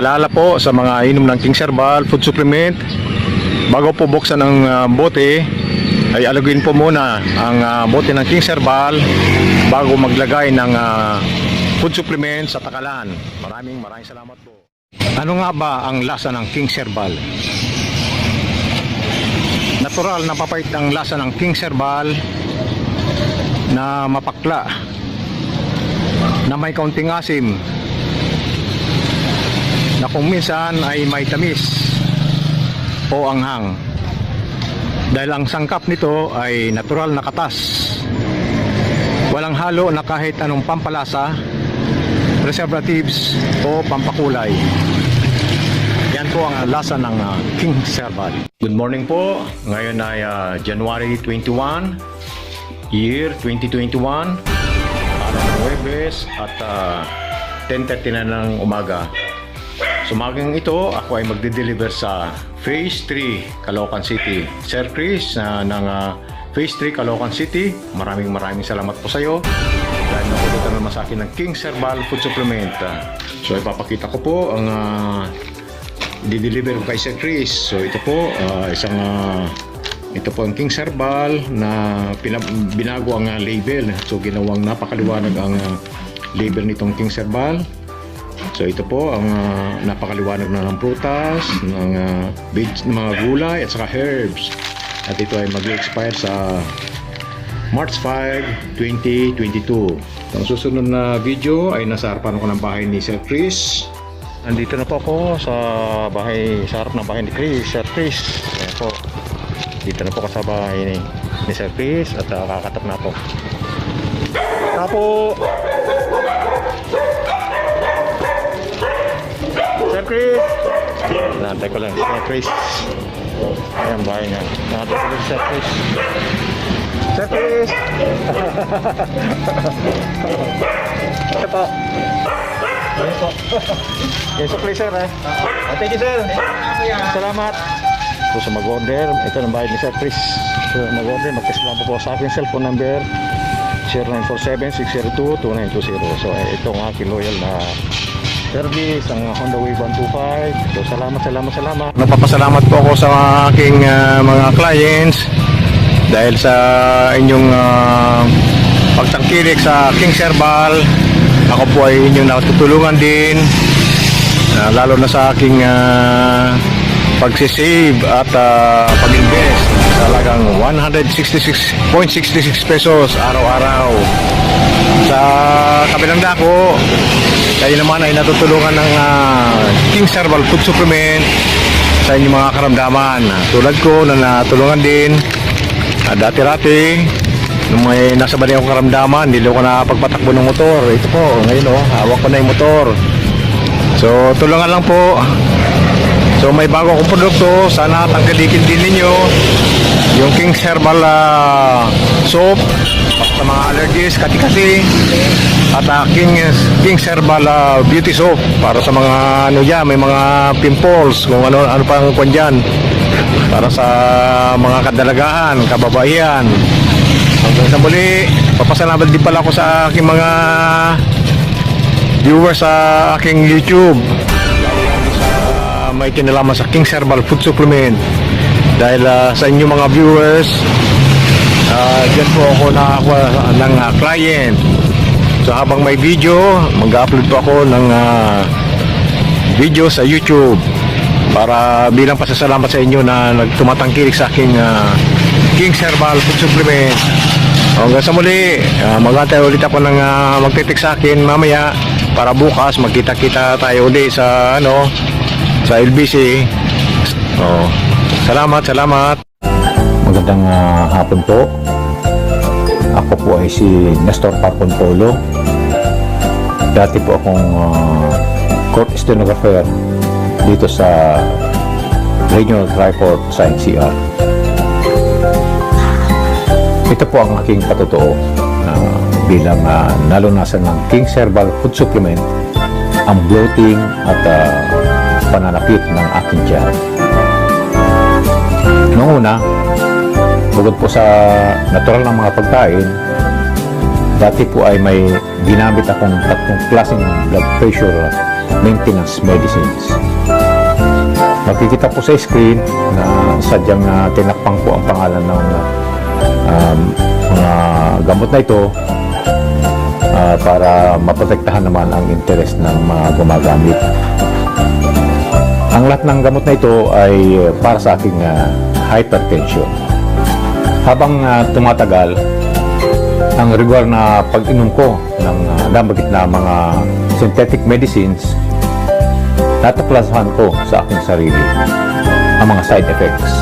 Palala po sa mga inom ng King Herbal food supplement. Bago po buksan ang ah, bote, ay alugin po muna ang ah, bote ng King Herbal bago maglagay ng ah, food supplement sa takalan. Maraming maraming salamat po. Ano nga ba ang lasa ng King Herbal? Natural na papait ang lasa ng King Herbal na mapakla na may kaunting asim na kung minsan ay may tamis o anghang. Dahil ang sangkap nito ay natural na katas. Walang halo na kahit anong pampalasa preservatives o pampakulay. Yan po ang lasa ng ah, King Herbal Good morning po. Ngayon ay ah, January 21 year 2021 araw ng Webes at ah, 10.30 na ng umaga Sumagang ito, ako ay magde-deliver sa Phase 3, Caloocan City. Sir Chris na ng ah, Phase 3, Caloocan City, maraming maraming salamat po sa iyo. Dahil nakulitan naman sa akin ng King Herbal Food Supplement. Ah, So ipapakita ko po ang uh, di-deliver ko kay Sir Chris. So ito po, ah, isang ah, ito po ang King Herbal na binago ang label. So ginawang napakaliwanag ang label nitong King Herbal. So ito po ang ah, napakaliwanag na ng prutas, ng uh, mga gulay at saka herbs. At ito ay mag-expire sa March 5, 2022. Ang susunod na video ay nasa harapan ko ng bahay ni Sir Chris. Nandito na po ako sa bahay, sa harap ng bahay ni Chris, Sir Chris. Ayan po. Dito na po ako sa bahay ni, ni Sir Chris at uh, kakatap na po. Tapo! Chris! Nantay ko lang, Sir Chris. Ayan, bahay niya. Nantay ko lang, Sir Chris. Sir Chris! Ito po. Ayan po. Yes, please, sir. Eh. Oh, thank you, sir. Salamat. So, sa mag-order, ito ang bayad ni Sir Chris. So, mag-order, mag-text lang po po sa aking cellphone number 0947-602-2920. So, eh, ito ang aking loyal na service, ang Honda Wave 125. So, salamat, salamat, salamat. Nagpapasalamat po ako sa aking ah, mga clients dahil sa inyong uh, pagtangkilik sa King Herbal. Ako po ay inyong natutulungan din, ah, lalo na sa aking uh, pagsisave at ah, pag-invest sa halagang 166.66 pesos araw-araw. Sa kabilang dako, kayo naman ay natutulungan ng uh, King Herbal Food Supplement sa inyong mga karamdaman. Tulad ko na natulungan din Ah, dati-rati, nung may nasa bali ako karamdaman, hindi ako nakapagpatakbo ng motor. Ito po, ngayon oh, hawak ko na yung motor. So, tulungan lang po. So, may bago akong produkto. Sana tangkalikin din ninyo yung King's Herbal ah, Soap sa mga allergies, kati-kati. At uh, King's, King's Herbal ah, Beauty Soap para sa mga ano dyan, may mga pimples, kung ano, ano pang kwan dyan para sa mga kadalagahan, kababaihan. Hanggang sa muli, papasalamat din pala ako sa aking mga viewers sa aking YouTube. Sa may kinalaman sa King's Herbal Food Supplement. Dahil ah, sa inyo mga viewers, uh, dyan po ako nakakuha ng ah, client. So habang may video, mag-upload po ako ng ah, video sa YouTube para bilang pasasalamat sa inyo na nagtumatangkilik sa aking uh, King's Herbal Food Supplement. Hanggang sa muli, uh, mag-antay ulit ako ng uh, magtitik sa akin mamaya para bukas magkita-kita tayo ulit sa ano sa LBC. Oh, salamat, salamat. Magandang ah, hapon po. Ako po ay si Nestor Papon Polo. Dati po akong ah, court stenographer dito sa Regional Triport sa NCR. Ito po ang aking patotoo na bilang ah, nalunasan ng King Herbal Food Supplement ang bloating at ah, pananakit ng aking tiyan. Noong una, bukod po sa natural na mga pagkain, dati po ay may ginamit akong tatlong klaseng blood pressure maintenance medicines. Makikita po sa screen na sadyang uh, tinakpang po ang pangalan ng um, mga gamot na ito ah, para maprotektahan naman ang interest ng mga gumagamit. Ang lahat ng gamot na ito ay para sa aking ah, hypertension. Habang ah, tumatagal, ang regular na pag-inom ko ng uh, damagit na mga synthetic medicines, natuklasan ko sa aking sarili ang mga side effects.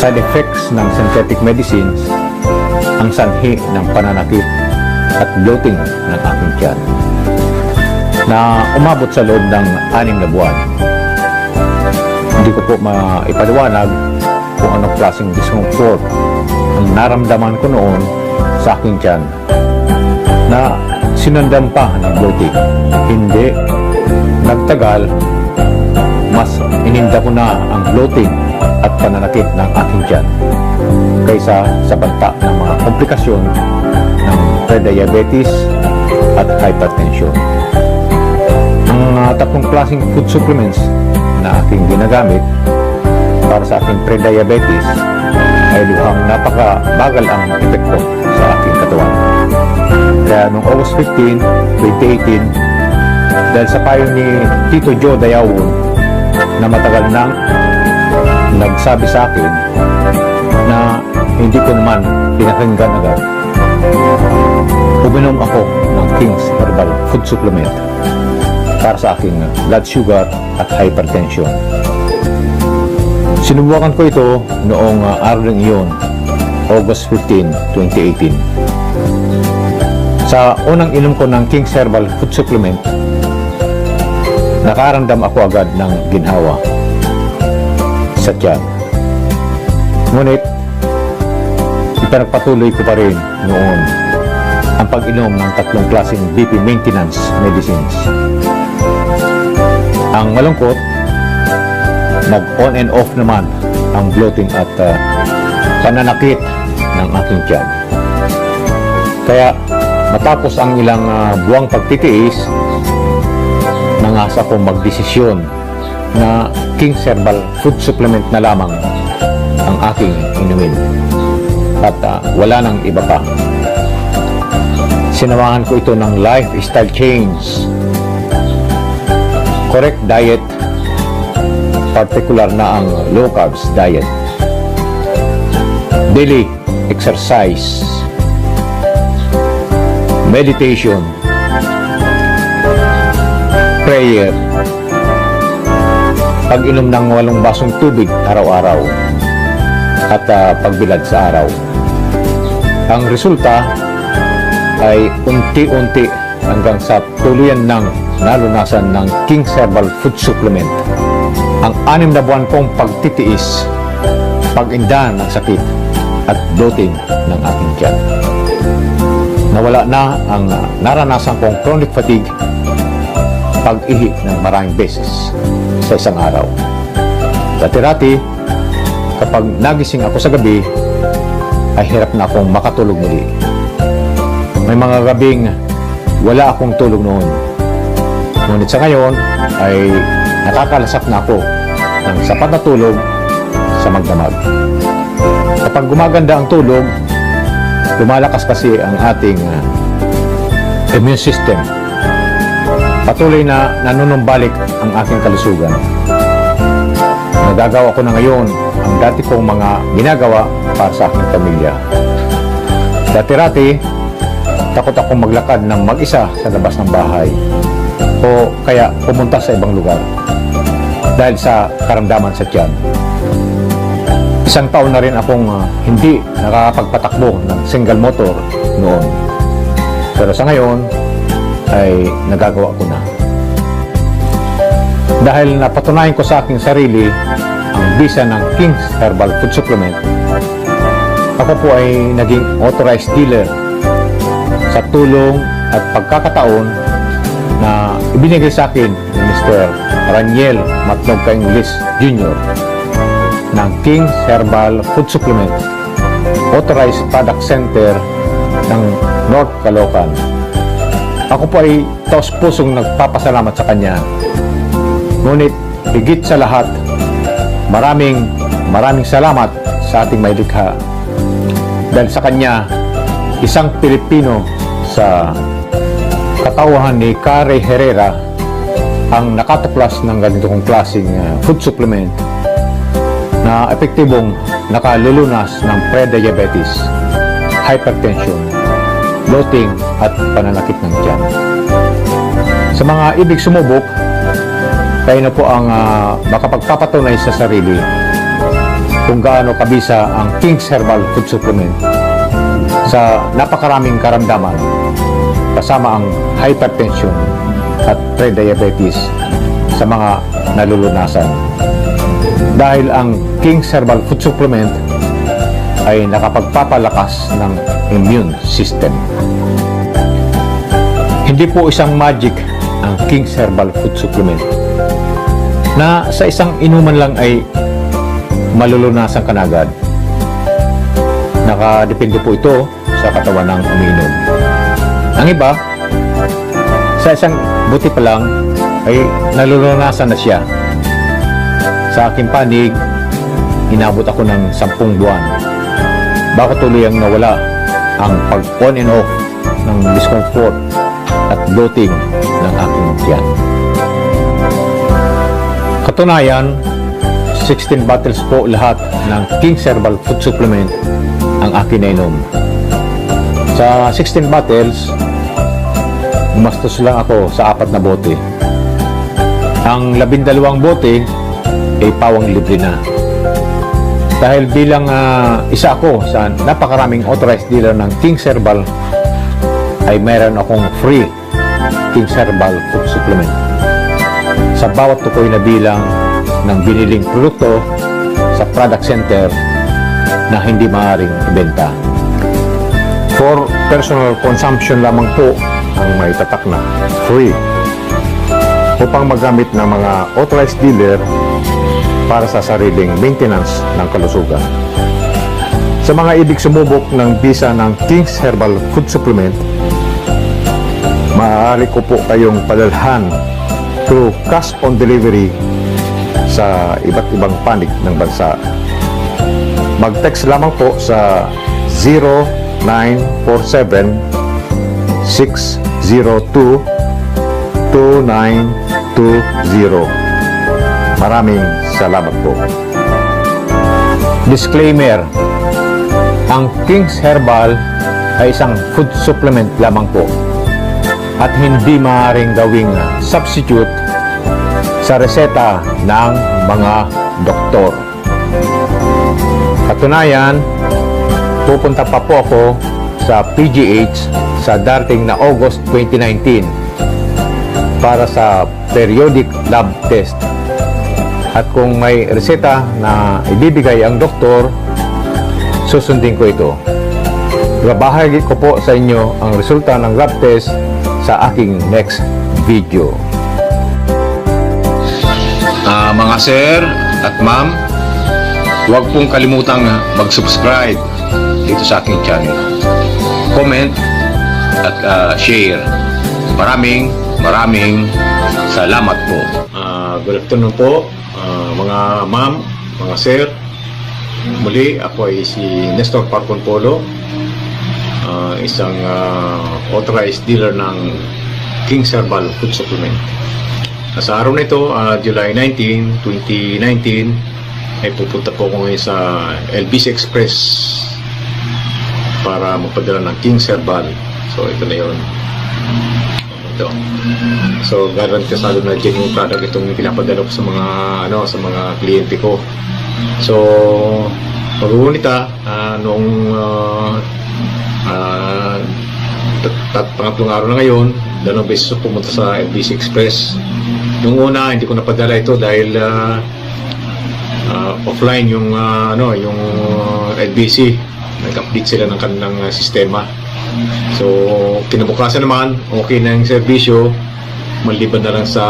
Side effects ng synthetic medicines, ang sanhi ng pananakit at bloating ng aking tiyan na umabot sa loob ng anim na buwan. Hindi ko po maipaliwanag kung anong klaseng discomfort ang naramdaman ko noon sa aking tiyan na sinundan pa ng bloating. Hindi nagtagal, mas ininda ko na ang bloating at pananakit ng aking tiyan kaysa sa banta ng mga komplikasyon ng prediabetes at hypertension. Ang uh, tatlong klaseng food supplements na aking ginagamit para sa aking prediabetes ay luhang napakabagal ang epekto sa aking katawan. Kaya noong August 15, 2018, dahil sa payo ni Tito Joe Dayawon na matagal nang nagsabi sa akin na hindi ko naman pinakinggan agad, uminom ako ng King's Herbal Food Supplement para sa aking blood sugar at hypertension. Sinubukan ko ito noong uh, araw ng iyon, August 15, 2018. Sa unang inom ko ng King's Herbal Food Supplement, nakaramdam ako agad ng ginhawa sa tiyan. Ngunit, ipinagpatuloy ko pa rin noon ang pag-inom ng tatlong klaseng BP maintenance medicines. Ang malungkot, nag on and off naman ang bloating at uh, pananakit ng aking tiyan. Kaya matapos ang ilang uh, buwang pagtitiis, nangasa ko magdesisyon na King's Herbal Food Supplement na lamang ang aking inumin. At uh, wala nang iba pa. Sinamahan ko ito ng lifestyle change. Correct diet, particular na ang low carbs diet. Daily exercise, meditation, prayer, pag-inom ng walong basong tubig araw-araw, at ah, pagbilad sa araw. Ang resulta ay unti-unti hanggang sa tuluyan ng nalunasan ng King's Herbal Food Supplement. Ang anim na buwan kong pagtitiis, pag-inda ng sakit at bloating ng aking tiyan. Nawala na ang ah, naranasan kong chronic fatigue, pag-ihi ng maraming beses sa isang araw. Dati-rati, kapag nagising ako sa gabi, ay hirap na akong makatulog muli. May mga gabing wala akong tulog noon. Ngunit sa ngayon ay nakakalasak na ako ng sapat na tulog sa magdamag. Kapag gumaganda ang tulog, lumalakas kasi ang ating uh, immune system. Patuloy na nanunumbalik ang aking kalusugan. Nagagawa ko na ngayon ang dati kong mga ginagawa para sa aking pamilya. Dati-rati, takot akong maglakad ng mag-isa sa labas ng bahay o kaya pumunta sa ibang lugar dahil sa karamdaman sa tiyan. Isang taon na rin akong ah, hindi nakakapagpatakbo ng single motor noon. Pero sa ngayon, ay nagagawa ko na. Dahil napatunayan ko sa aking sarili ang bisa ng King's Herbal Food Supplement, ako po ay naging authorized dealer sa tulong at pagkakataon na ibinigay sa akin ni Mr. Raniel Matlog English Jr. ng King's Herbal Food Supplement Authorized Product Center ng North Caloocan Ako po ay taos pusong nagpapasalamat sa kanya. Ngunit higit sa lahat, maraming maraming salamat sa ating may likha. Dahil sa kanya, isang Pilipino sa katauhan ni Kare Herrera ang nakatuklas ng ganitong klaseng uh, food supplement na epektibong nakalulunas ng pre-diabetes, hypertension, bloating at pananakit ng tiyan. Sa mga ibig sumubok, kayo na po ang ah, makapagpapatunay sa sarili kung gaano kabisa ang King's Herbal Food Supplement sa napakaraming karamdaman kasama ang hypertension at pre-diabetes sa mga nalulunasan. Dahil ang King's Herbal Food Supplement ay nakapagpapalakas ng immune system. Hindi po isang magic ang King's Herbal Food Supplement na sa isang inuman lang ay malulunasan ka na agad. Nakadepende po ito sa katawan ng umiinom. Ang iba, sa isang buti pa lang ay nalulunasan na siya. Sa aking panig, inabot ako ng sampung buwan bago tuloy ang nawala ang pag on and off ng discomfort at bloating ng aking tiyan. Katunayan, 16 bottles po lahat ng King Herbal Food Supplement ang akin na inom. Sa 16 bottles, gumastos lang ako sa apat na bote. Ang labindalawang bote ay pawang libre na. Dahil bilang ah, isa ako sa napakaraming authorized dealer ng King Herbal ay meron akong free King Herbal Food Supplement. Sa bawat tukoy na bilang ng biniling produkto sa product center na hindi maaaring ibenta. For personal consumption lamang po ang may tatak na free upang magamit ng mga authorized dealer para sa sariling maintenance ng kalusugan. Sa mga ibig sumubok ng bisa ng King's Herbal Food Supplement, maaari ko po kayong padalhan through cash on delivery sa iba't ibang panig ng bansa. Mag-text lamang po sa 0947 602 2920. Maraming salamat po. Disclaimer Ang King's Herbal ay isang food supplement lamang po at hindi maaaring gawing substitute sa reseta ng mga doktor. Katunayan, pupunta pa po ako sa PGH sa darating na August 2019 para sa periodic lab test. At kung may reseta na ibibigay ang doktor, susundin ko ito. Babahagi ko po sa inyo ang resulta ng lab test sa aking next video. Ah, mga sir at ma'am, huwag pong kalimutang mag-subscribe dito sa aking channel. Comment at ah, share. Maraming maraming salamat po. good afternoon po, ah, mga ma'am, mga sir. Muli, ako ay si Nestor Parcon Polo, ah, isang ah, authorized dealer ng King's Herbal Food Supplement. Sa araw na ito, ah, July 19, 2019, ay pupunta po ako ngayon sa LBC Express para magpadala ng King's Herbal. So, ito na yun. Ito. So, garantisado na genuine product itong pinapadala ko sa mga ano sa mga kliyente ko. So, mag-uunita ah, noong ah, ah, tat- pangatlong araw na ngayon, dalawang beses pumunta sa LBC Express. Yung una, hindi ko napadala ito dahil ah, ah, offline yung ah, ano, yung ah, LBC. Nag-update sila ng kanilang ah, sistema. So, kinabukasan naman, okay na yung serbisyo. Maliban na lang sa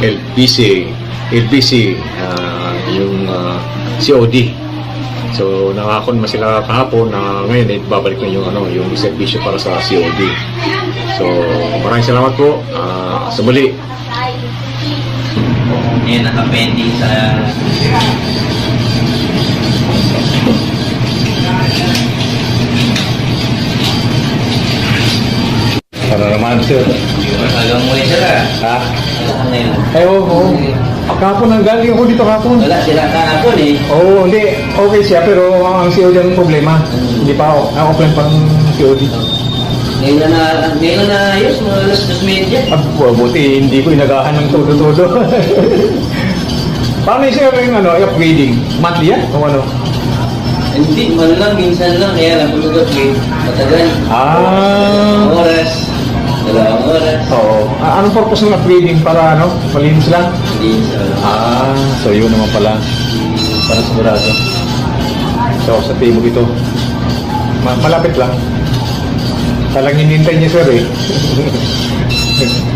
LBC, LBC, ah, yung ah, COD. So, nangako naman sila kahapon na ngayon eh, babalik na yung, ano, yung servisyo para sa COD. So, maraming salamat po. Ah, sa muli, Ngayon, nakapending sa... Para naman, sir. Hanggang muli sila. Ha? Wala ka ngayon. Ay, oo. oo. Kahapon ang galing ako dito kahapon. Wala sila kahapon eh. Oo, hindi. Okay siya, pero ang COD ang problema. Hindi pa ako. Ako plan pang COD. Ngayon na na, ngayon na naayos, mga alas dos media. Ah, bu- buti hindi ko inagahan ng todo-todo. Paano yung sir yung ano, upgrading? Monthly yan? O ano? Hindi, man lang, minsan lang, kaya lang pagkagat may matagal. Ah. Oras, oras. Oo. Ah, anong purpose ng upgrading? Para ano? Malinis lang? Hindi. Ah, so yun naman pala. Para sigurado. So, sa table ito. Ma- malapit lang. Talang hinintay niya sir eh.